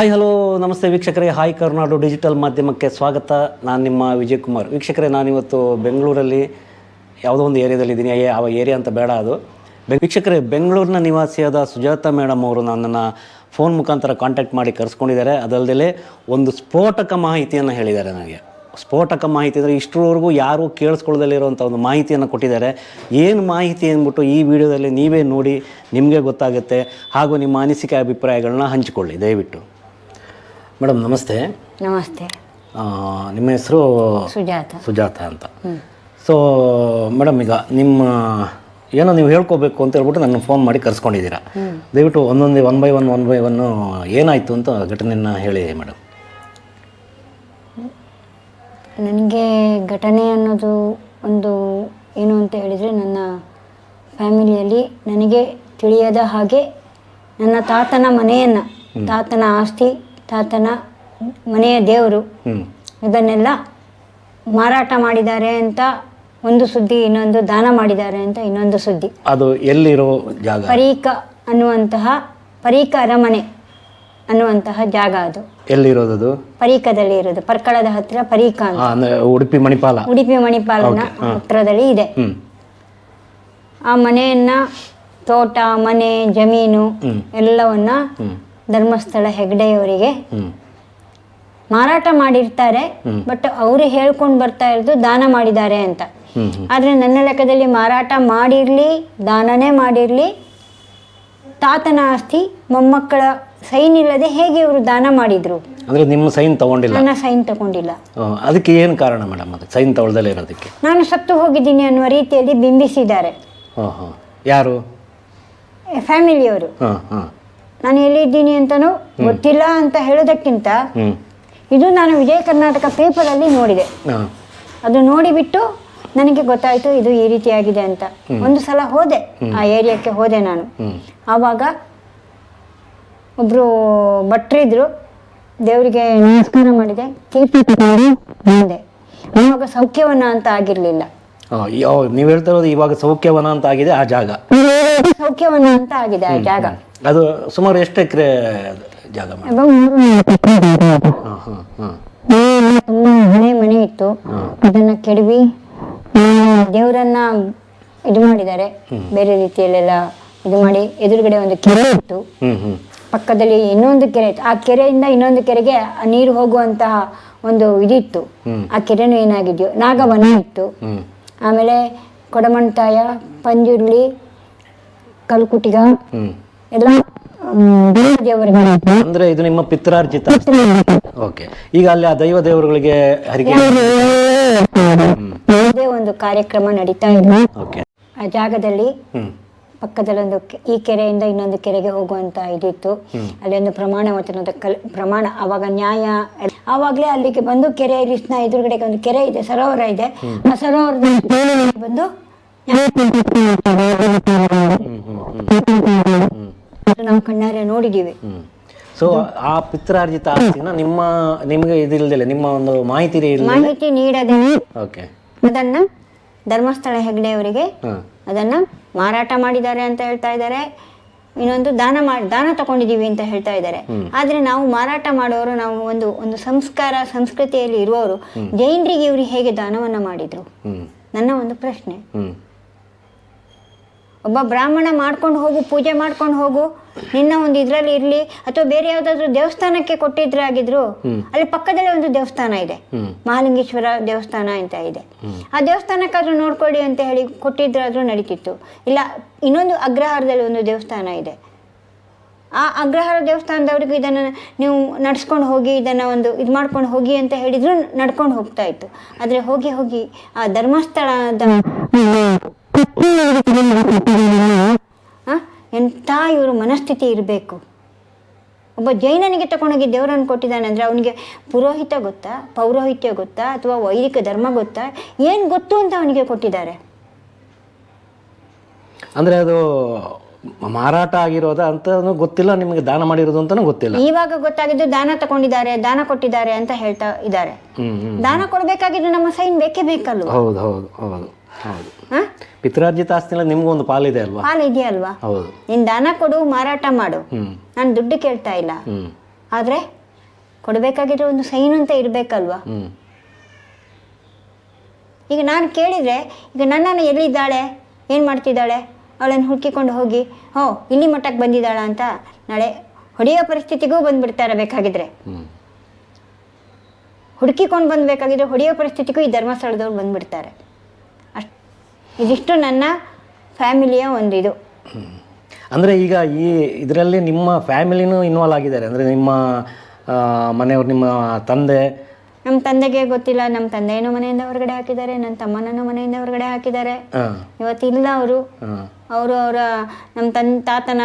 Hi hello ನಮಸ್ತೆ ವೀಕ್ಷಕರೇ. Hi Karnadu digital ಮಾಧ್ಯಮಕ್ಕೆ ಸ್ವಾಗತ. ನಾನು ನಿಮ್ಮ ವಿಜಯ್ ಕುಮಾರ್ ವೀಕ್ಷಕರೇ, ನಾನಿವತ್ತು ಬೆಂಗಳೂರಲ್ಲಿ ಯಾವುದೋ ಒಂದು ಏರಿಯಾದಲ್ಲಿ ಇದ್ದೀನಿ. ಯಾವ ಏರಿಯಾ ಅಂತ ಬೇಡ ಅದು. ವೀಕ್ಷಕರೇ, ಬೆಂಗಳೂರಿನ ನಿವಾಸಿಯಾದ ಸುಜಾತ ಮೇಡಮ್ ಅವರು ನನ್ನನ್ನು ಫೋನ್ ಮುಖಾಂತರ ಕಾಂಟ್ಯಾಕ್ಟ್ ಮಾಡಿ ಕರೆಸ್ಕೊಂಡಿದ್ದಾರೆ. ಅದಲ್ಲದೆ ಒಂದು ಸ್ಫೋಟಕ ಮಾಹಿತಿಯನ್ನು ಹೇಳಿದ್ದಾರೆ ನನಗೆ. ಸ್ಫೋಟಕ ಮಾಹಿತಿ ಅಂದರೆ ಇಷ್ಟರವರೆಗೂ ಯಾರೂ ಕೇಳಿಸ್ಕೊಳ್ಳದಲ್ಲಿರುವಂಥ ಒಂದು ಮಾಹಿತಿಯನ್ನು ಕೊಟ್ಟಿದ್ದಾರೆ. ಏನು ಮಾಹಿತಿ ಅಂದ್ಬಿಟ್ಟು ಈ ವಿಡಿಯೋದಲ್ಲಿ ನೀವೇ ನೋಡಿ ನಿಮಗೆ ಗೊತ್ತಾಗುತ್ತೆ. ಹಾಗೂ ನಿಮ್ಮ ಅನಿಸಿಕೆ ಅಭಿಪ್ರಾಯಗಳನ್ನ ಹಂಚಿಕೊಳ್ಳಿ. ದಯವಿಟ್ಟು. ಮೇಡಮ್ ನಮಸ್ತೆ. ನಮಸ್ತೆ. ನಿಮ್ಮ ಹೆಸರು? ಸುಜಾತ. ಸುಜಾತ ಅಂತ. ಸೊ ಮೇಡಮ್ ಈಗ ನಿಮ್ಮ ಏನೋ ನೀವು ಹೇಳ್ಕೋಬೇಕು ಅಂತ ಹೇಳ್ಬಿಟ್ಟು ನನ್ನ ಫೋನ್ ಮಾಡಿ ಕರ್ಸ್ಕೊಂಡಿದ್ದೀರಾ. ದಯವಿಟ್ಟು ಒಂದೊಂದೇ one by one one by one ಏನಾಯಿತು ಅಂತ ಘಟನೆಯನ್ನು ಹೇಳಿ ಮೇಡಮ್. ನನಗೆ ಘಟನೆ ಅನ್ನೋದು ಒಂದು ಏನು ಅಂತ ಹೇಳಿದರೆ ನನ್ನ ಫ್ಯಾಮಿಲಿಯಲ್ಲಿ ನನಗೆ ತಿಳಿಯದ ಹಾಗೆ ನನ್ನ ತಾತನ ಮನೆಯನ್ನು ತಾತನ ಆಸ್ತಿ ತಾತನ ಮನೆಯ ದೇವರು ಇದನ್ನೆಲ್ಲ ಮಾರಾಟ ಮಾಡಿದ್ದಾರೆ ಅಂತ ಒಂದು ಸುದ್ದಿ ಇನ್ನೊಂದು ದಾನ ಮಾಡಿದ್ದಾರೆ ಅಂತ ಇನ್ನೊಂದು ಸುದ್ದಿ. ಅದು ಎಲ್ಲಿರೋ ಜಾಗ? ಪರೀಕ ಅನ್ನುವಂತಹ ಪರೀಕ ಅರಮನೆ ಅನ್ನುವಂತಹ ಜಾಗ ಅದು. ಎಲ್ಲಿರೋದದು ಪರೀಕದಲ್ಲಿ ಇರೋದು ಪರ್ಕಳದ ಹತ್ತಿರ ಪರೀಕ ಉಡುಪಿ ಮಣಿಪಾಲ? ಉಡುಪಿ ಮಣಿಪಾಲನ ಹತ್ರದಲ್ಲಿ ಇದೆ. ಆ ಮನೆಯನ್ನ ತೋಟ ಮನೆ ಜಮೀನು ಎಲ್ಲವನ್ನ ಧರ್ಮಸ್ಥಳ ಹೆಗ್ಡೆಯವರಿಗೆ ಮಾರಾಟ ಮಾಡಿರ್ತಾರೆ ಬಟ್ ಅವರು ಹೇಳ್ಕೊಂಡು ಬರ್ತಾ ಇರೋದು ದಾನ ಮಾಡಿದ್ದಾರೆ ಅಂತ. ಆದ್ರೆ ನನ್ನ ಲೆಕ್ಕದಲ್ಲಿ ಮಾರಾಟ ಮಾಡಿರ್ಲಿ ದಾನನೇ ಮಾಡಿರ್ಲಿ ತಾತನ ಆಸ್ತಿ ಮೊಮ್ಮಕ್ಕಳ ಸೈನ್ ಇಲ್ಲದೆ ಹೇಗೆ ಇವರು ದಾನ ಮಾಡಿದ್ರು? ಅಂದ್ರೆ ನಿಮ್ಮ ಸೈನ್ ತಗೊಂಡಿಲ್ಲ? ನನ್ನ ಸೈನ್ ತಗೊಂಡಿಲ್ಲ. ಅದಕ್ಕೆ ಏನು ಕಾರಣ ಮೇಡಮ್ ಅದು? ಸೈನ್ ತಗೊಳ್ದಲ್ಲೇ ಇರೋದಕ್ಕೆ? ನಾನು ಸತ್ತು ಹೋಗಿದ್ದೀನಿ ಅನ್ನುವ ರೀತಿಯಲ್ಲಿ ಬಿಂಬಿಸಿದ್ದಾರೆ. ಯಾರು? ಫ್ಯಾಮಿಲಿಯವರು. ಹಾಂ ಹಾಂ. ನಾನು ಎಲ್ಲಿದ್ದೀನಿ ಅಂತನೂ ಗೊತ್ತಿಲ್ಲ ಅಂತ ಹೇಳೋದಕ್ಕಿಂತ ಇದು ನಾನು ವಿಜಯ ಕರ್ನಾಟಕ ಪೇಪರಲ್ಲಿ ನೋಡಿದೆ. ಅದು ನೋಡಿಬಿಟ್ಟು ನನಗೆ ಗೊತ್ತಾಯ್ತು ಇದು ಈ ರೀತಿಯಾಗಿದೆ ಅಂತ. ಒಂದು ಸಲ ಹೋದೆ ಆ ಏರಿಯಾಕ್ಕೆ ಹೋದೆ ನಾನು. ಆವಾಗ ಒಬ್ಬರು ಭಟ್ರಿದ್ರು ದೇವರಿಗೆ ನಮಸ್ಕಾರ ಮಾಡಿದೆ ತೀರ್ಥ ತಗೊಂಡು ಬಂದೆ ಆವಾಗ ಸೌಖ್ಯವನ ಅಂತ ಆಗಿರಲಿಲ್ಲ. ನೀವು ಹೇಳ್ತಾ ಇರೋದು ಇವಾಗ ಸೌಖ್ಯವನ ಅಂತ ಆಗಿದೆ ಆ ಜಾಗ. ಸೌಖ್ಯವನ್ನ ಅಂತ ಆಗಿದೆ ಆ ಜಾಗ. ಅದು ಸುಮಾರು ಎಷ್ಟು ಎಕರೆ ಜಾಗ ಮೂರು ನಾಲ್ಕು ಎಕರೆ ಅದು. ತುಂಬಾ ಹಳೆ ಮನೆ ಇತ್ತು. ಅದನ್ನ ಕೆಡವಿ ದೇವರನ್ನ ಇದು ಮಾಡಿದ್ದಾರೆ. ಬೇರೆ ರೀತಿಯಲ್ಲೆಲ್ಲ ಇದು ಮಾಡಿ ಎದುರುಗಡೆ ಒಂದು ಕೆರೆ ಇತ್ತು. ಹ್ಞೂ ಹ್ಞೂ ಪಕ್ಕದಲ್ಲಿ ಇನ್ನೊಂದು ಕೆರೆ ಇತ್ತು. ಆ ಕೆರೆಯಿಂದ ಇನ್ನೊಂದು ಕೆರೆಗೆ ಆ ನೀರು ಹೋಗುವಂತಹ ಒಂದು ಇದಿತ್ತು. ಆ ಕೆರೆನೂ ಏನಾಗಿದೆಯೋ ನಾಗವನ ಇತ್ತು. ಆಮೇಲೆ ಕೊಡಮಣ್ತಾಯ ಪಂಜುರ್ಲಿ ಕಲ್ಕುಟಿಗ ಎಲ್ಲ ಅಂದರೆ ಇದು ನಿಮ್ಮ ಪಿತ್ರಾರ್ಜಿತ? ಓಕೆ. ಈಗ ಅಲ್ಲಿ ಆ ದೈವ ದೇವರುಗಳಿಗೆ ಹರಿಕೆ ಯಾವುದೇ ಒಂದು ಕಾರ್ಯಕ್ರಮ ನಡೀತಾ ಇದೆ ಓಕೆ. ಆ ಜಾಗದಲ್ಲಿ ಪಕ್ಕದಲ್ಲೊಂದು ಪಕ್ಕದಲ್ಲಿ ಒಂದು ಕೆ- ಈ ಕೆರೆಯಿಂದ ಇನ್ನೊಂದು ಕೆರೆಗೆ ಹೋಗುವಂತ ಇದಿತ್ತು. ಅಲ್ಲಿ ಒಂದು ಪ್ರಮಾಣ ವಚನದ ಕಲ್ ಪ್ರಮಾಣ ಅವಾಗ ನ್ಯಾಯ ಅವಾಗ್ಲೇ ಆವಾಗ್ಲೇ ಅಲ್ಲಿಗೆ ಬಂದು ಕೆರೆಯಲ್ಲಿ ಸ್ನ ಎದುರುಗಡೆಗೆ ಒಂದು ಕೆರೆ ಇದೆ ಸರೋವರ ಇದೆ. ಆ ಸರೋವರದ ಮೇಲೆ ಬಂದು ನಾವು ಕಣ್ಣಾರೆ ನೋಡಿದ್ದೀವಿ ಸೊ ಆ ಪಿತ್ರಾರ್ಜಿತ ಆಸ್ತಿನ ನಿಮ್ಮ ನಿಮಗೆ ಇದಿಲ್ದಿಲ್ಲ ನಿಮ್ಮ ಒಂದು ಮಾಹಿತಿ ಮಾಹಿತಿ ನೀಡದೆ ಓಕೆ ಅದನ್ನ ಧರ್ಮಸ್ಥಳ ಹೆಗ್ಡೆಯವರಿಗೆ ಅದನ್ನ ಮಾರಾಟ ಮಾಡಿದ್ದಾರೆ ಅಂತ ಹೇಳ್ತಾ ಇದ್ದಾರೆ. ಇನ್ನೊಂದು ದಾನ ಮಾಡಿ ದಾನ ತಗೊಂಡಿದೀವಿ ಅಂತ ಹೇಳ್ತಾ ಇದ್ದಾರೆ. ಆದ್ರೆ ನಾವು ಮಾರಾಟ ಮಾಡೋರು ನಾವು ಒಂದು ಒಂದು ಸಂಸ್ಕಾರ ಸಂಸ್ಕೃತಿಯಲ್ಲಿ ಇರುವವರು ಜೈನರಿಗೆ ಇವರು ಹೇಗೆ ದಾನವನ್ನ ಮಾಡಿದ್ರು? ನನ್ನ ಒಂದು ಪ್ರಶ್ನೆ. ಒಬ್ಬ ಬ್ರಾಹ್ಮಣ ಮಾಡ್ಕೊಂಡು ಹೋಗು ಪೂಜೆ ಮಾಡ್ಕೊಂಡು ಹೋಗು ನಿನ್ನ ಒಂದು ಇದ್ರಲ್ಲಿ ಇರ್ಲಿ ಅಥವಾ ಬೇರೆ ಯಾವ್ದಾದ್ರು ದೇವಸ್ಥಾನಕ್ಕೆ ಕೊಟ್ಟಿದ್ರೆ ಆಗಿದ್ರು ಅಲ್ಲಿ ಪಕ್ಕದಲ್ಲೇ ಒಂದು ದೇವಸ್ಥಾನ ಇದೆ. ಮಹಾಲಿಂಗೇಶ್ವರ ದೇವಸ್ಥಾನ ಅಂತ ಇದೆ. ಆ ದೇವಸ್ಥಾನಕ್ಕಾದ್ರೂ ನೋಡ್ಕೊಳ್ಳಿ ಅಂತ ಹೇಳಿ ಕೊಟ್ಟಿದ್ರಾದ್ರೂ ನಡೀತಿತ್ತು. ಇಲ್ಲ ಇನ್ನೊಂದು ಅಗ್ರಹಾರದಲ್ಲಿ ಒಂದು ದೇವಸ್ಥಾನ ಇದೆ. ಆ ಅಗ್ರಹಾರ ದೇವಸ್ಥಾನದವ್ರಿಗೂ ಇದನ್ನು ನೀವು ನಡ್ಸ್ಕೊಂಡು ಹೋಗಿ ಇದನ್ನು ಒಂದು ಇದು ಮಾಡ್ಕೊಂಡು ಹೋಗಿ ಅಂತ ಹೇಳಿದ್ರು ನಡ್ಕೊಂಡು ಹೋಗ್ತಾ ಇತ್ತು. ಆದರೆ ಹೋಗಿ ಹೋಗಿ ಆ ಧರ್ಮಸ್ಥಳದ ಎಂಥ ಇವರು ಮನಸ್ಥಿತಿ ಇರಬೇಕು. ಒಬ್ಬ ಜೈನನಿಗೆ ತಗೊಂಡೋಗಿ ದೇವರನ್ನು ಕೊಟ್ಟಿದ್ದಾನೆ ಅಂದರೆ ಅವನಿಗೆ ಪುರೋಹಿತ ಗೊತ್ತಾ ಪೌರೋಹಿತ್ಯ ಗೊತ್ತಾ ಅಥವಾ ವೈದಿಕ ಧರ್ಮ ಗೊತ್ತಾ? ಏನು ಗೊತ್ತು ಅಂತ ಅವನಿಗೆ ಕೊಟ್ಟಿದ್ದಾರೆ? ಅಂದರೆ ಅದು ಮಾರಾಟ ಆಗಿರೋದ ಅಂತ ಗೊತ್ತಿಲ್ಲ ನಿಮಗೆ ದಾನ ಮಾಡಿರೋದು ಅಂತಾನು ಗೊತ್ತಿಲ್ಲ. ಇವಾಗ ಗೊತ್ತಾಗಿದ್ದು ದಾನ ತಗೊಂಡಿದ್ದಾರೆ ದಾನ ಕೊಟ್ಟಿದ್ದಾರೆ ಅಂತ ಹೇಳ್ತಾ ಇದ್ದಾರೆ. ದಾನ ಕೊಡಬೇಕಾಗಿದ್ದು ನಮ್ಮ ಸೈನ್ ಬೇಕೇ ಬೇಕಲ್ಲ ಹೌದು ಹೌದು ಹೌದು ಹೌದು. ಪಿತ್ರಾರ್ಜಿತ ಆಸ್ತಿನಲ್ಲಿ ನಿಮಗೂ ಒಂದು ಪಾಲಿದೆ ಅಲ್ವಾ? ಪಾಲಿದೆ ಇದೆಯಲ್ವಾ ಹೌದು. ನೀನು ದಾನ ಕೊಡು ಮಾರಾಟ ಮಾಡು. ನಾನು ದುಡ್ಡು ಕೇಳ್ತಾ ಇಲ್ಲ. ಆದ್ರೆ ಕೊಡಬೇಕಾಗಿದ್ರೆ ಒಂದು ಸೈನ್ ಅಂತ ಇರಬೇಕಲ್ವಾ? ಈಗ ನಾನು ಕೇಳಿದರೆ ಈಗ ನನ್ನನ್ನು ಎಲ್ಲಿದ್ದಾಳೆ? ಏನು ಮಾಡ್ತಿದ್ದಾಳೆ? ಅವಳನ್ನು ಹುಡುಕಿಕೊಂಡು ಹೋಗಿ ಹೋ ಇಲ್ಲಿ ಮಟ್ಟಕ್ಕೆ ಬಂದಿದ್ದಾಳ ಅಂತ ನಾಳೆ ಹೊಡೆಯೋ ಪರಿಸ್ಥಿತಿಗೂ ಬಂದುಬಿಡ್ತಾರೆ ಬೇಕಾಗಿದ್ರೆ ಹುಡುಕಿಕೊಂಡು ಬಂದಬೇಕಾಗಿದ್ರೆ ಹೊಡೆಯೋ ಪರಿಸ್ಥಿತಿಗೂ ಈ ಧರ್ಮಸ್ಥಳದವ್ರು ಬಂದುಬಿಡ್ತಾರೆ. ಇದಿಷ್ಟು ನನ್ನ ಫ್ಯಾಮಿಲಿಯ ಒಂದು ಇದು ಅಂದರೆ ಈಗ ಈ ಇದರಲ್ಲಿ ನಿಮ್ಮ ಫ್ಯಾಮಿಲಿನೂ ಇನ್ವಾಲ್ವ್ ಆಗಿದ್ದಾರೆ. ಅಂದರೆ ನಿಮ್ಮ ಮನೆಯವರು, ನಿಮ್ಮ ತಂದೆ ನಮ್ಮ ತಂದೆಗೆ ಗೊತ್ತಿಲ್ಲ ನಮ್ಮ ತಂದೆಯನ್ನು ಮನೆಯಿಂದ ಹೊರಗಡೆ ಹಾಕಿದ್ದಾರೆ ನನ್ನ ತಮ್ಮನನ್ನು ಮನೆಯಿಂದ ಹೊರಗಡೆ ಹಾಕಿದ್ದಾರೆ. ಇವತ್ತಿಲ್ಲ ಅವರು. ಅವರು ಅವರ ನಮ್ಮ ತನ್ ತಾತನ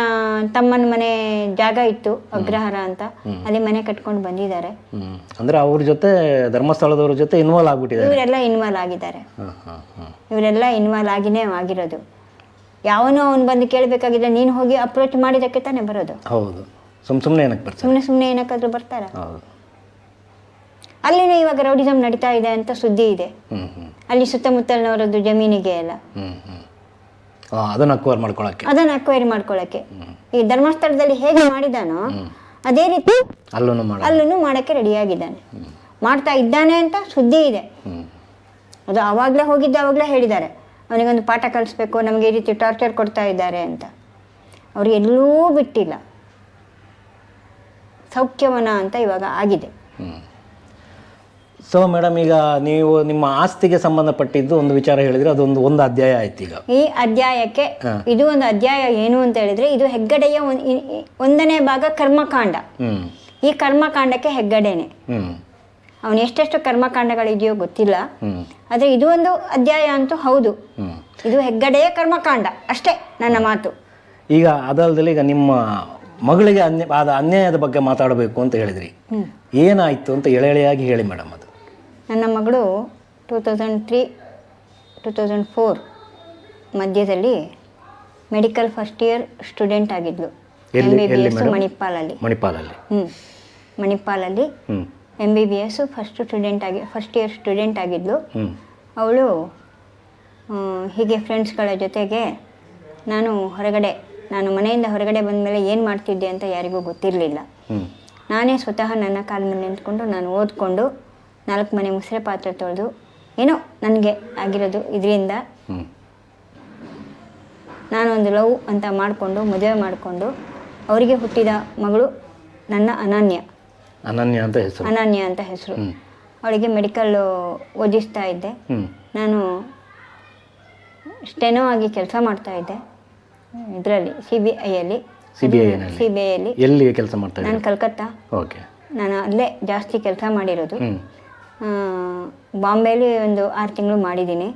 ತಮ್ಮನ ಮನೆ ಜಾಗ ಇತ್ತು ಅಗ್ರಹಾರ ಅಂತ. ಅಲ್ಲಿ ಮನೆ ಕಟ್ಕೊಂಡು ಬಂದಿದ್ದಾರೆ. ಅಂದ್ರೆ ಅವ್ರ ಜೊತೆ ಧರ್ಮಸ್ಥಳದವ್ರ ಜೊತೆ ಇನ್ವಾಲ್ವ್ ಆಗ್ಬಿಟ್ಟಿದ್ದಾರೆ. ಇವರೆಲ್ಲ ಇನ್ವಾಲ್ವ್ ಆಗಿದ್ದಾರೆ. ಇವರೆಲ್ಲ ಇನ್ವಾಲ್ವ್ ಆಗಿನೇ ಆಗಿರೋದು. ಯಾವನು ಅವನು ಬಂದು ಕೇಳಬೇಕಾಗಿದ್ರೆ ನೀನು ಹೋಗಿ ಅಪ್ರೋಚ್ ಮಾಡಿದಕ್ಕೆ ತಾನೇ ಬರೋದು. ಹೌದು. ಸುಮ್ಮ ಸುಮ್ಮನೆ ಏನಕ್ಕೆ ಬರ್ತಾರೆ? ಸುಮ್ಮನೆ ಸುಮ್ಮನೆ ಏನಕ್ಕಾದ್ರೂ ಬರ್ತಾರ? ಹೌದು. ಅಲ್ಲಿನೂ ಇವಾಗ ರೌಡಿಸಮ್ ನಡೀತಾ ಇದೆ ಅಂತ ಸುದ್ದಿ ಇದೆ. ಅಲ್ಲಿ ಸುತ್ತಮುತ್ತಲಿನವರದ್ದು ಜಮೀನಿಗೆ ಎಲ್ಲ ಅದನ್ನ ಅಕ್ವೈರ್ ಮಾಡ್ಕೊಳಕ್ಕೆ. ಅದನ್ನ ಅಕ್ವೈರ್ ಮಾಡ್ಕೊಳಕ್ಕೆ. ಈ ಧರ್ಮಸ್ಥಳದಲ್ಲಿ ಹೇಗೆ ಮಾಡಿದಾನೋ ಅದೇ ರೀತಿ ಅಲ್ಲೂ ಮಾಡಕ್ಕೆ ರೆಡಿಯಾಗಿದ್ದಾನೆ. ಮಾಡ್ತಾ ಇದ್ದಾನೆ ಅಂತ ಸುದ್ದಿ ಇದೆ. ಅದು ಆವಾಗಲೇ ಹೋಗಿದ್ದ ಆವಾಗಲೇ ಹೇಳಿದ್ದಾರೆ. ಅವನಿಗೊಂದು ಪಾಠ ಕಲಿಸ್ಬೇಕು ನಮಗೆ ಈ ರೀತಿ ಟಾರ್ಚರ್ ಕೊಡ್ತಾ ಇದ್ದಾರೆ ಅಂತ. ಅವ್ರು ಎಲ್ಲೂ ಬಿಟ್ಟಿಲ್ಲ. ಸೌಖ್ಯವನ ಅಂತ ಇವಾಗ ಆಗಿದೆ. ಸೊ ಮೇಡಮ್ ಈಗ ನೀವು ನಿಮ್ಮ ಆಸ್ತಿಗೆ ಸಂಬಂಧಪಟ್ಟಿದ್ದು ಒಂದು ವಿಚಾರ ಹೇಳಿದ್ರೆ ಅದೊಂದು ಒಂದು ಅಧ್ಯಾಯ ಆಯ್ತು ಈಗ. ಈ ಅಧ್ಯಾಯಕ್ಕೆ ಇದು ಒಂದು ಅಧ್ಯಾಯ ಏನು ಅಂತ ಹೇಳಿದ್ರೆ ಇದು ಹೆಗ್ಗಡೆಯ ಒಂದ್- ಒಂದನೇ ಭಾಗ ಕರ್ಮಕಾಂಡ. ಹ್ಮ್. ಈ ಕರ್ಮಕಾಂಡಕ್ಕೆ ಹೆಗ್ಗಡೆನೆ. ಹ್ಮ್. ಅವನು ಎಷ್ಟೆಷ್ಟು ಕರ್ಮಕಾಂಡಗಳಿದೆಯೋ ಗೊತ್ತಿಲ್ಲ. ಆದ್ರೆ ಆದರೆ ಇದು ಒಂದು ಅಧ್ಯಾಯ ಅಂತೂ ಹೌದು. ಇದು ಹೆಗ್ಗಡೆಯ ಕರ್ಮಕಾಂಡ. ಅಷ್ಟೇ ನನ್ನ ಮಾತು. ಈಗ ಅದಲ್ದಲ್ಲಿ ಈಗ ನಿಮ್ಮ ಮಗಳಿಗೆ ಅನ್ಯ ಆದ ಅನ್ಯಾಯದ ಬಗ್ಗೆ ಮಾತಾಡಬೇಕು ಅಂತ ಹೇಳಿದ್ರಿ. ಏನಾಯ್ತು ಅಂತ ಎಳೆ ಎಳೆಯಾಗಿ ಹೇಳಿ ಮೇಡಮ್ ಅದು. ನನ್ನ ಮಗಳು two thousand three two thousand four ಮಧ್ಯದಲ್ಲಿ ಮೆಡಿಕಲ್ ಫಸ್ಟ್ ಇಯರ್ ಸ್ಟೂಡೆಂಟ್ ಆಗಿದ್ಲು. ಎಂ ಬಿ ಬಿ ಎಸ್ ಮಣಿಪಾಲಲ್ಲಿ. ಮಣಿಪಾಲಲ್ಲಿ. ಹ್ಞೂ ಮಣಿಪಾಲಲ್ಲಿ M M B B S first student ಆಗಿ ಫಸ್ಟ್ ಇಯರ್ ಸ್ಟೂಡೆಂಟ್ ಆಗಿದ್ಲು. ಅವಳು ಹೀಗೆ ಫ್ರೆಂಡ್ಸ್ಗಳ ಜೊತೆಗೆ ನಾನು ಹೊರಗಡೆ ನಾನು ಮನೆಯಿಂದ ಹೊರಗಡೆ ಬಂದ ಮೇಲೆ ಏನು ಮಾಡ್ತಿದ್ದೆ ಅಂತ ಯಾರಿಗೂ ಗೊತ್ತಿರಲಿಲ್ಲ. ನಾನೇ ಸ್ವತಃ ನನ್ನ ಕಾಲ ಮೇಲೆ ನಿಂತ್ಕೊಂಡು ನಾನು ಓದ್ಕೊಂಡು ನಾಲ್ಕು ಮನೆ ಮುಸ್ರೆ ಪಾತ್ರೆ ತೊಳೆದು ಏನೋ ನನಗೆ ಆಗಿರೋದು ಇದರಿಂದ ನಾನೊಂದು ಲವ್ ಅಂತ ಮಾಡಿಕೊಂಡು ಮದುವೆ ಮಾಡಿಕೊಂಡು ಅವರಿಗೆ ಹುಟ್ಟಿದ ಮಗಳು ನನ್ನ ಅನನ್ಯ. ಅನನ್ಯ ಅಂತ ಹೆಸರು. ಅನನ್ಯ ಅಂತ ಹೆಸರು. ಅವಳಿಗೆ ಮೆಡಿಕಲ್ ಓದಿಸ್ತಾ ಇದ್ದೆ. ನಾನು ಸ್ಟೆನೋ ಆಗಿ ಕೆಲಸ ಮಾಡ್ತಾ ಇದ್ದೆ. ಇದರಲ್ಲಿ ಸಿ ಬಿ ಐಯಲ್ಲಿ ಸಿ ಬಿ ಸಿ ಬಿ ಐಯಲ್ಲಿ ಎಲ್ಲಿ ಕೆಲಸ ಮಾಡ್ತಾ ನಾನು ಕಲ್ಕತ್ತಾ. ಓಕೆ. ನಾನು ಅಲ್ಲೇ ಜಾಸ್ತಿ ಕೆಲಸ ಮಾಡಿರೋದು. ಬಾಂಬೆಲಿ ಒಂದು ಆರು ತಿಂಗಳು ಮಾಡಿದ್ದೀನಿ.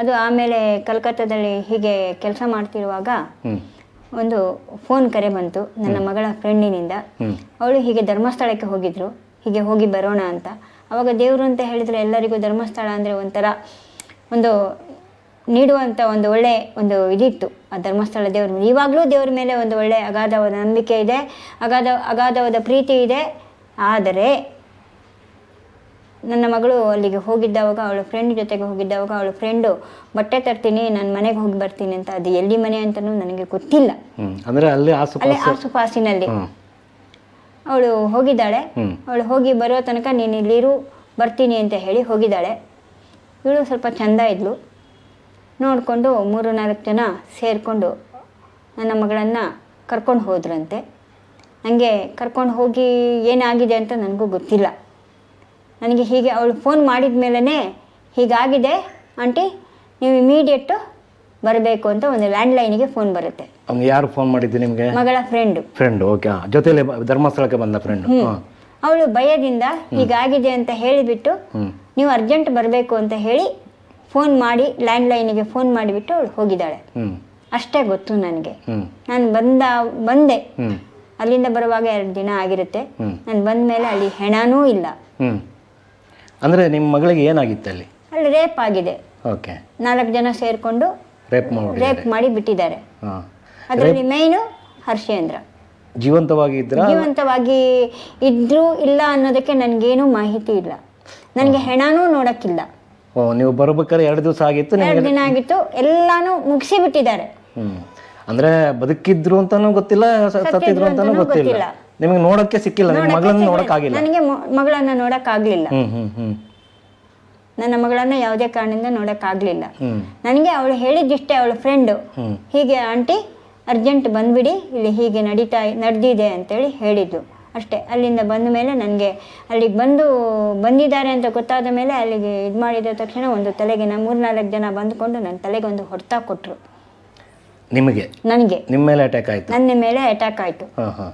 ಅದು ಆಮೇಲೆ ಕಲ್ಕತ್ತಾದಲ್ಲಿ ಹೀಗೆ ಕೆಲಸ ಮಾಡ್ತಿರುವಾಗ ಒಂದು ಫೋನ್ ಕರೆ ಬಂತು ನನ್ನ ಮಗಳ ಫ್ರೆಂಡಿನಿಂದ. ಅವಳು ಹೀಗೆ ಧರ್ಮಸ್ಥಳಕ್ಕೆ ಹೋಗಿದ್ರು. ಹೀಗೆ ಹೋಗಿ ಬರೋಣ ಅಂತ. ಅವಾಗ ದೇವರು ಅಂತ ಹೇಳಿದರೆ ಎಲ್ಲರಿಗೂ ಧರ್ಮಸ್ಥಳ ಅಂದರೆ ಒಂಥರ ಒಂದು ನೀಡುವಂಥ ಒಂದು ಒಳ್ಳೆ ಒಂದು ಇದಿತ್ತು. ಆ ಧರ್ಮಸ್ಥಳ ದೇವ್ರ ಮೇಲೆ. ಇವಾಗಲೂ ದೇವ್ರ ಮೇಲೆ ಒಂದು ಒಳ್ಳೆ ಅಗಾಧವಾದ ನಂಬಿಕೆ ಇದೆ ಅಗಾಧ ಅಗಾಧವಾದ ಪ್ರೀತಿ ಇದೆ. ಆದರೆ ನನ್ನ ಮಗಳು ಅಲ್ಲಿಗೆ ಹೋಗಿದ್ದಾವಾಗ ಅವಳ ಫ್ರೆಂಡ್ ಜೊತೆಗೆ ಹೋಗಿದ್ದಾವಾಗ ಅವಳ ಫ್ರೆಂಡು ಬಟ್ಟೆ ತರ್ತೀನಿ ನಾನು ಮನೆಗೆ ಹೋಗಿ ಬರ್ತೀನಿ ಅಂತ. ಅದು ಎಲ್ಲಿ ಮನೆ ಅಂತಲೂ ನನಗೆ ಗೊತ್ತಿಲ್ಲ. ಅಂದರೆ ಅಲ್ಲಿ ಅಲ್ಲೇ ಆಸುಪಾಸು ಆಸುಪಾಸಿನಲ್ಲಿ ಅವಳು ಹೋಗಿದ್ದಾಳೆ. ಅವಳು ಹೋಗಿ ಬರೋ ತನಕ ನೀನು ಇಲ್ಲಿರು ಬರ್ತೀನಿ ಅಂತ ಹೇಳಿ ಹೋಗಿದ್ದಾಳೆ. ಇವಳು ಸ್ವಲ್ಪ ಚಂದ ಇದ್ಲು. ನೋಡಿಕೊಂಡು ಮೂರು ನಾಲ್ಕು ಜನ ಸೇರಿಕೊಂಡು ನನ್ನ ಮಗಳನ್ನು ಕರ್ಕೊಂಡು ಹೋದ್ರಂತೆ. ನನಗೆ ಕರ್ಕೊಂಡು ಹೋಗಿ ಏನಾಗಿದೆ ಅಂತ ನನಗೂ ಗೊತ್ತಿಲ್ಲ. ನನಗೆ ಹೀಗೆ ಅವಳು ಫೋನ್ ಮಾಡಿದ ಮೇಲೇ ಹೀಗಾಗಿದೆ ಆಂಟಿ ನೀವು ಇಮಿಡಿಯೇಟು ಬರಬೇಕು ಅಂತ ಒಂದು ಲ್ಯಾಂಡ್ ಲ್ಯಾಂಡ್ಲೈನಿಗೆ ಫೋನ್ ಬರುತ್ತೆ. ಅವ್ನು ಯಾರು ಫೋನ್ ಮಾಡಿದ್ದು ನಿಮಗೆ? ಮಗಳ ಫ್ರೆಂಡ್ ಫ್ರೆಂಡ್ ಓಕೆ ಜೊತೆಲೆ ಧರ್ಮಸ್ಥಳಕ್ಕೆ ಬಂದ ಫ್ರೆಂಡ್ ಅವಳು ಭಯದಿಂದ ಹೀಗಾಗಿದೆ ಅಂತ ಹೇಳಿಬಿಟ್ಟು ನೀವು ಅರ್ಜೆಂಟ್ ಬರಬೇಕು ಅಂತ ಹೇಳಿ ಫೋನ್ ಮಾಡಿ ಲ್ಯಾಂಡ್ಲೈನಿಗೆ ಫೋನ್ ಮಾಡಿಬಿಟ್ಟು ಅವಳು ಹೋಗಿದ್ದಾಳೆ. ಅಷ್ಟೇ ಗೊತ್ತು ನನಗೆ. ನಾನು ಬಂದ ಬಂದೆ. ಅಲ್ಲಿಂದ ಬರುವಾಗ ಎರಡು ದಿನ ಆಗಿರುತ್ತೆ. ನಾನು ಬಂದ ಮೇಲೆ ಅಲ್ಲಿ ಹೆಣನೂ ಇಲ್ಲ. ಅಂದರೆ ನಿಮ್ಮ ಮಗಳಿಗೆ ಏನಾಗಿತ್ತು ಅಲ್ಲಿ? ಅಲ್ಲಿ ರೇಪ್ ಆಗಿದೆ. ಓಕೆ ನಾಲ್ಕು ಜನ ಸೇರ್ಕೊಂಡು ರೇಪ್ ಮಾಡಿ ರೇಪ್ ಮಾಡಿ ಬಿಟ್ಟಿದ್ದಾರೆ. ಹಾಂ. ಅದರಲ್ಲಿ ಮೇಯ್ನು ಹರ್ಷೇಂದ್ರ. ಜೀವಂತವಾಗಿ ಇದ್ರ? ಜೀವಂತವಾಗಿ ಇದ್ರು ಇಲ್ಲ ಅನ್ನೋದಕ್ಕೆ ನನಗೇನು ಮಾಹಿತಿ ಇಲ್ಲ. ನನಗೆ ಹೆಣನೂ ನೋಡಕ್ಕಿಲ್ಲ. ಓ ನೀವು ಬರ್ಬೇಕಾದ್ರೆ ಎರಡು ದಿವಸ ಆಗಿತ್ತು ಎರಡು ದಿನ ಆಗಿತ್ತು. ಎಲ್ಲಾನು ಮುಗಿಸಿ ಬಿಟ್ಟಿದ್ದಾರೆ. ಅಂದ್ರೆ ಬದುಕಿದ್ರು ಅಂತಾನೂ ಗೊತ್ತಿಲ್ಲ ಸತ್ತಿದ್ರು ಅಂತಾನೂ ಗೊತ್ತಿಲ್ಲ. ನಿಮಗೆ ನೋಡಕ್ಕೆ ಸಿಕ್ಕಿಲ್ಲ ನಿಮ್ಮ ಮಗಳನ್ನ ನೋಡೋಕ್ಕಾಗಿಲ್ಲ ನನಗೆ ಮ- ಮಗಳನ್ನ ನೋಡೋಕ್ಕಾಗಲಿಲ್ಲ ಹ್ಮ್ ಹ್ಮ್ ಹ್ಮ್. ನನ್ನ ಮಗಳನ್ನ ಯಾವುದೇ ಕಾರಣದಿಂದ ನೋಡೋಕ್ಕಾಗಲಿಲ್ಲ ಆಗಲಿಲ್ಲ ನನಗೆ ಅವಳು ಹೇಳಿದ್ದಿಷ್ಟೇ ಅವಳ ಫ್ರೆಂಡ್ ಹೀಗೆ ಆಂಟಿ ಅರ್ಜೆಂಟ್ ಬಂದ್ಬಿಡಿ ಇಲ್ಲಿ ಹೀಗೆ ನಡೀತಾ ನಡೆದಿದೆ ಅಂತೇಳಿ ಹೇಳಿದ್ದು. ಅಷ್ಟೇ ಅಲ್ಲಿಂದ ಬಂದ ಮೇಲೆ ನನಗೆ ಅಲ್ಲಿಗೆ ಬಂದು ಬಂದಿದ್ದಾರೆ ಅಂತ ಗೊತ್ತಾದ ಮೇಲೆ ಅಲ್ಲಿಗೆ ಇದು ಮಾಡಿದ ತಕ್ಷಣ ಒಂದು ತಲೆಗೆ ನಾ ಮೂರ್ನಾಲ್ಕು ಜನ ಬಂದುಕೊಂಡು ನನ್ನ ತಲೆಗೆ ಒಂದು ಹೊಡೆತ ಕೊಟ್ಟರು ನಿಮಗೆ? ನನಗೆ. ನಿಮ್ಮ ಮೇಲೆ ಅಟ್ಯಾಕ್ ಆಯ್ತು? ನನ್ನ ಮೇಲೆ ಅಟ್ಯಾಕ್ ಆಯಿತು. ಹಾಂ ಹಾಂ.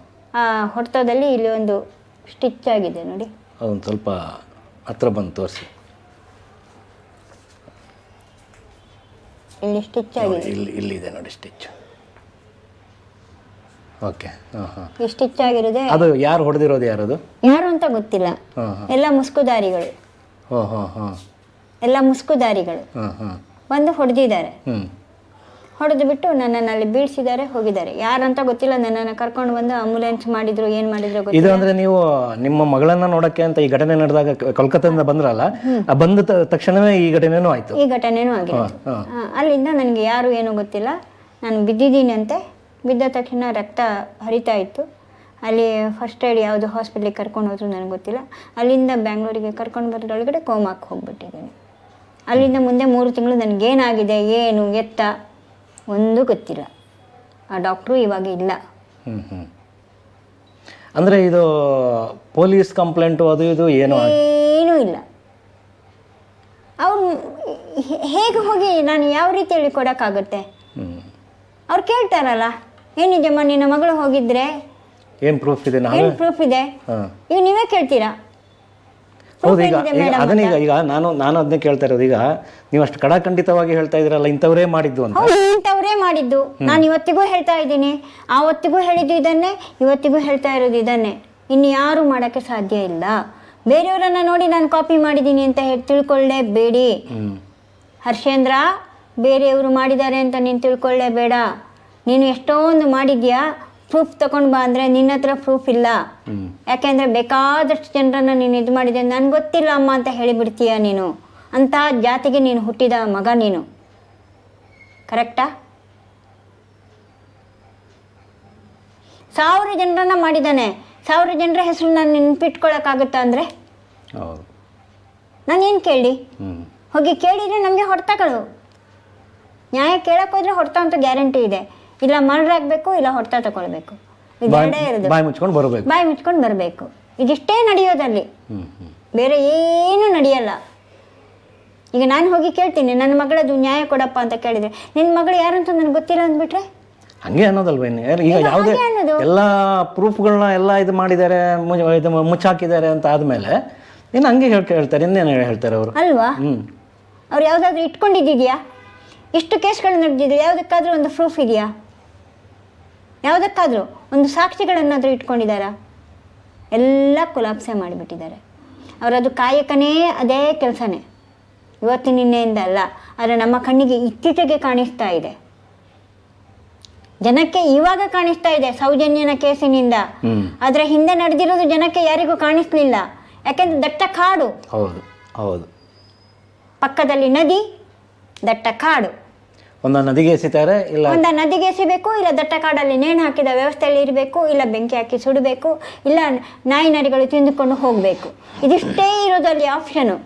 ಹೊಡೆತದಲ್ಲಿ ಇಲ್ಲಿ ಒಂದು ಸ್ಟಿಚ್ ಆಗಿದೆ ನೋಡಿ. ಅದೊಂದು ಸ್ವಲ್ಪ ಹತ್ರ ಬಂದು ತೋರಿಸಿ. ಇಲ್ಲಿ ಸ್ಟಿಚ್ ಆಗಿದೆ. ಇಲ್ಲಿ ಇಲ್ಲಿದೆ ನೋಡಿ ಸ್ಟಿಚ್ ಓಕೆ ಹಾಂ ಹಾಂ. ಈ ಸ್ಟಿಚ್ ಆಗಿರೋದೆ ಅದು ಯಾರು ಹೊಡೆದಿರೋದು ಯಾರದು? ಯಾರು ಅಂತ ಗೊತ್ತಿಲ್ಲ. ಎಲ್ಲ ಮುಸ್ಕುದಾರಿಗಳು. ಹಾಂ ಹಾಂ ಹಾಂ. ಎಲ್ಲ ಮುಸ್ಕುದಾರಿಗಳು. ಹಾಂ ಹಾಂ. ಬಂದು ಹೊಡೆದಿದ್ದಾರೆ. ಹ್ಞೂ ಹೊಡೆದು ಬಿಟ್ಟು ನನ್ನನ್ನು ಅಲ್ಲಿ ಬೀಳ್ಸಿದ್ದಾರೆ ಹೋಗಿದ್ದಾರೆ. ಯಾರಂತ ಗೊತ್ತಿಲ್ಲ ನನ್ನನ್ನು ಕರ್ಕೊಂಡು ಬಂದು ಆಂಬುಲೆನ್ಸ್ ಮಾಡಿದ್ರು ಏನು ಮಾಡಿದ್ರು ಗೊತ್ತಿಲ್ಲ. ಇದು ಅಂದ್ರೆ ನೀವು ನಿಮ್ಮ ಮಗಳನ್ನ ನೋಡಕ್ಕೆ ಅಂತ ಈ ಘಟನೆ ನಡೆದಾಗ ಕೋಲ್ಕತ್ತಾದಿಂದ ಬಂದ್ರಲ್ಲ ಬಂದ ತಕ್ಷಣವೇ ಈ ಘಟನೆನೂ ಆಯ್ತು. ಈ ಘಟನೆನೂ ಆಗಿದೆ. ಅಲ್ಲಿಂದ ನನಗೆ ಯಾರು ಏನೂ ಗೊತ್ತಿಲ್ಲ. ನಾನು ಬಿದ್ದಿದ್ದೀನಿ ಅಂತೆ. ಬಿದ್ದ ತಕ್ಷಣ ರಕ್ತ ಹರಿತಾ ಇತ್ತು. ಅಲ್ಲಿ ಫಸ್ಟ್ ಏಡ್ ಯಾವುದು ಹಾಸ್ಪಿಟ್ಲಿಗೆ ಕರ್ಕೊಂಡು ಹೋದ್ರು ನನಗೆ ಗೊತ್ತಿಲ್ಲ. ಅಲ್ಲಿಂದ ಬ್ಯಾಂಗ್ಳೂರಿಗೆ ಕರ್ಕೊಂಡು ಬರೋದ್ರೊಳಗಡೆ ಕೋಮಾಕ್ಕೆ ಹೋಗ್ಬಿಟ್ಟಿದ್ದೀನಿ. ಅಲ್ಲಿಂದ ಮುಂದೆ ಮೂರು ತಿಂಗಳು ನನಗೇನಾಗಿದೆ ಏನು ಎತ್ತ? ಒಂದೂ ಗೊತ್ತಿಲ್ಲ. ಆ ಡಾಕ್ಟ್ರು ಇವಾಗ ಇಲ್ಲ. ಹ್ಮ್ ಹ್ಮ್. ಅಂದ್ರೆ ಇದು ಪೊಲೀಸ್ ಕಂಪ್ಲೇಂಟು ಅದು ಇದು ಏನು? ಏನೂ ಇಲ್ಲ. ಅವ್ರು ಹೇಗೆ ಹೋಗಿ ನಾನು ಯಾವ ರೀತಿ ಕೊಡೋಕ್ಕಾಗುತ್ತೆ? ಹ್ಮ್. ಅವ್ರು ಕೇಳ್ತಾರಲ್ಲ ಏನಿದೆಮ್ಮ ನಿನ್ನ ಮಗಳು ಹೋಗಿದ್ರೆ? ಏನ್ ಪ್ರೂಫ್ ಇದೆ ನಾವೇ? ಏನು ಪ್ರೂಫ್ ಇದೆ? ಹಾಂ. ಈಗ ನೀವೇ ಕೇಳ್ತೀರಾ? ಹೌದು ಈಗ ಏನಿದೆ ಈಗ ನಾನು ನಾನು ಅದನ್ನೇ ಕೇಳ್ತಾ ಇರೋದು. ಈಗ ನೀವು ಅಷ್ಟು ಕಡಾಖಂಡಿತವಾಗಿ ಹೇಳ್ತಾ ಇದ್ರಲ್ಲ ಇಂಥವರೇ ಮಾಡಿದ್ದು ಅಂತ. ಹೌದು ಇಂಥವ್ರೇ ಮಾಡಿದ್ದು. ನಾನು ಇವತ್ತಿಗೂ ಹೇಳ್ತಾ ಇದ್ದೀನಿ. ಆವತ್ತಿಗೂ ಹೇಳಿದ್ದು ಇದನ್ನೇ ಇವತ್ತಿಗೂ ಹೇಳ್ತಾ ಇರೋದು ಇದನ್ನೇ. ಇನ್ನು ಯಾರು ಮಾಡೋಕ್ಕೆ ಸಾಧ್ಯ ಇಲ್ಲ. ಬೇರೆಯವರನ್ನ ನೋಡಿ ನಾನು ಕಾಪಿ ಮಾಡಿದ್ದೀನಿ ಅಂತ ಹೇಳಿ ತಿಳ್ಕೊಳ್ಳೇಬೇಡಿ. ಹರ್ಷೇಂದ್ರ ಬೇರೆಯವರು ಮಾಡಿದ್ದಾರೆ ಅಂತ ನೀನು ತಿಳ್ಕೊಳ್ಳೇಬೇಡ. ನೀನು ಎಷ್ಟೊಂದು ಮಾಡಿದ್ಯಾ? ಪ್ರೂಫ್ ತಗೊಂಡು ಬಾ ಅಂದರೆ ನಿನ್ನ ಹತ್ರ ಪ್ರೂಫ್ ಇಲ್ಲ. ಯಾಕೆಂದ್ರೆ ಬೇಕಾದಷ್ಟು ಜನರನ್ನ ನೀನು ಇದು ಮಾಡಿದೆ. ನನಗೆ ಗೊತ್ತಿಲ್ಲ ಅಮ್ಮ ಅಂತ ಹೇಳಿಬಿಡ್ತೀಯ ನೀನು. ಅಂತ ಜಾತಿಗೆ ನೀನು ಹುಟ್ಟಿದ ಮಗ ನೀನು. ಕರೆಕ್ಟಾ? ಸಾವಿರ ಜನರನ್ನ ಮಾಡಿದ್ದಾನೆ. ಸಾವಿರ ಜನರ ಹೆಸರು ನಾನು ನೆನ್ಪಿಟ್ಕೊಳ್ಳೋಕ್ಕಾಗುತ್ತಾ ಅಂದರೆ? ನಾನೇನು ಕೇಳಿ ಹೋಗಿ ಕೇಳಿದರೆ ನಮಗೆ ಹೊಡೆತಗಳು ನ್ಯಾಯ ಕೇಳಕ್ಕೆ ಹೋದ್ರೆ ಹೊಡೆತ ಅಂತ ಗ್ಯಾರಂಟಿ ಇದೆ. ಇಲ್ಲ ಮರರಾಗಬೇಕು ಇಲ್ಲ ಹೊಡೆತ ತಗೊಳ್ಬೇಕು. ಇದೆರಡೇ ಇರೋದು. ಬಾಯಿ ಮುಚ್ಕೊಂಡು ಬರಬೇಕು. ಬಾಯಿ ಮುಚ್ಕೊಂಡು ಬರಬೇಕು. ಇದಿಷ್ಟೇ ನಡೆಯೋದಲ್ಲಿ. ಬೇರೆ ಏನೂ ನಡೆಯಲ್ಲ. ಈಗ ನಾನು ಹೋಗಿ ಕೇಳ್ತೀನಿ ನನ್ನ ಮಗಳದು ನ್ಯಾಯ ಕೊಡಪ್ಪ ಅಂತ ಕೇಳಿದ್ರೆ ನಿನ್ನ ಮಗಳು ಯಾರಂತ ನನಗೆ ಗೊತ್ತಿಲ್ಲ ಅಂದ್ಬಿಟ್ರೆ? ಹಂಗೆ ಅನ್ನೋದಲ್ವ ಇನ್ನು? ಈಗ ಯಾವುದೇ. ಎಲ್ಲ ಪ್ರೂಫ್ಗಳನ್ನ ಎಲ್ಲ ಇದು ಮಾಡಿದ್ದಾರೆ ಇದು ಮುಚ್ಚಾಕಿದ್ದಾರೆ ಅಂತ ಆದಮೇಲೆ ಇನ್ನು ಹಂಗೆ ಹೇಳ್ ಹೇಳ್ತಾರೆ ಇನ್ನೇನು ಹೇಳ್ತಾರೆ ಅವರು? ಅಲ್ವಾ? ಅವ್ರು ಯಾವುದಾದ್ರೂ ಇಟ್ಕೊಂಡಿದ್ದೀಯಾ ಇಷ್ಟು ಕೇಸ್ಗಳು ನಡೆದಿದೆ ಯಾವುದಕ್ಕಾದ್ರೂ ಒಂದು ಪ್ರೂಫ್ ಇದೆಯಾ? ಯಾವುದಕ್ಕಾದ್ರೂ ಒಂದು ಸಾಕ್ಷಿಗಳನ್ನಾದರೂ ಇಟ್ಕೊಂಡಿದ್ದಾರಾ? ಎಲ್ಲ ಕುಲಾಪ್ಸೆ ಮಾಡಿಬಿಟ್ಟಿದ್ದಾರೆ. ಅವರದು ಕಾಯಕನೇ ಅದೇ ಕೆಲಸನೇ. ಇವತ್ತು ನಿನ್ನೆಯಿಂದ ಅಲ್ಲ ಆದರೆ ನಮ್ಮ ಕಣ್ಣಿಗೆ ಇತ್ತೀಚೆಗೆ ಕಾಣಿಸ್ತಾ ಇದೆ. ಜನಕ್ಕೆ ಇವಾಗ ಕಾಣಿಸ್ತಾ ಇದೆ ಸೌಜನ್ಯನ ಕೇಸಿನಿಂದ. ಆದರೆ ಹಿಂದೆ ನಡೆದಿರೋದು ಜನಕ್ಕೆ ಯಾರಿಗೂ ಕಾಣಿಸ್ಲಿಲ್ಲ. ಯಾಕೆಂದ್ರೆ ದಟ್ಟ ಕಾಡು. ಹೌದು ಹೌದು. ಪಕ್ಕದಲ್ಲಿ ನದಿ ದಟ್ಟ ಕಾಡು. ಒಂದು ನದಿಗೆ ಎಸಿತಾರೆ, ಇಲ್ಲ ಒಂದ ನದಿಗೆ ಎಸಿಬೇಕು, ಇಲ್ಲ ದಟ್ಟ ಕಾಡಲ್ಲಿ ನೇಣು ಹಾಕಿದ ವ್ಯವಸ್ಥೆಯಲ್ಲಿ ಇರಬೇಕು, ಇಲ್ಲ ಬೆಂಕಿ ಹಾಕಿ ಸುಡಬೇಕು, ಇಲ್ಲ ನಾಯಿ ನರಿಗಳು ತಿಂದುಕೊಂಡು ಹೋಗಬೇಕು. ಇದಿಷ್ಟೇ ಇರೋದಲ್ಲಿ ಆಪ್ಷನು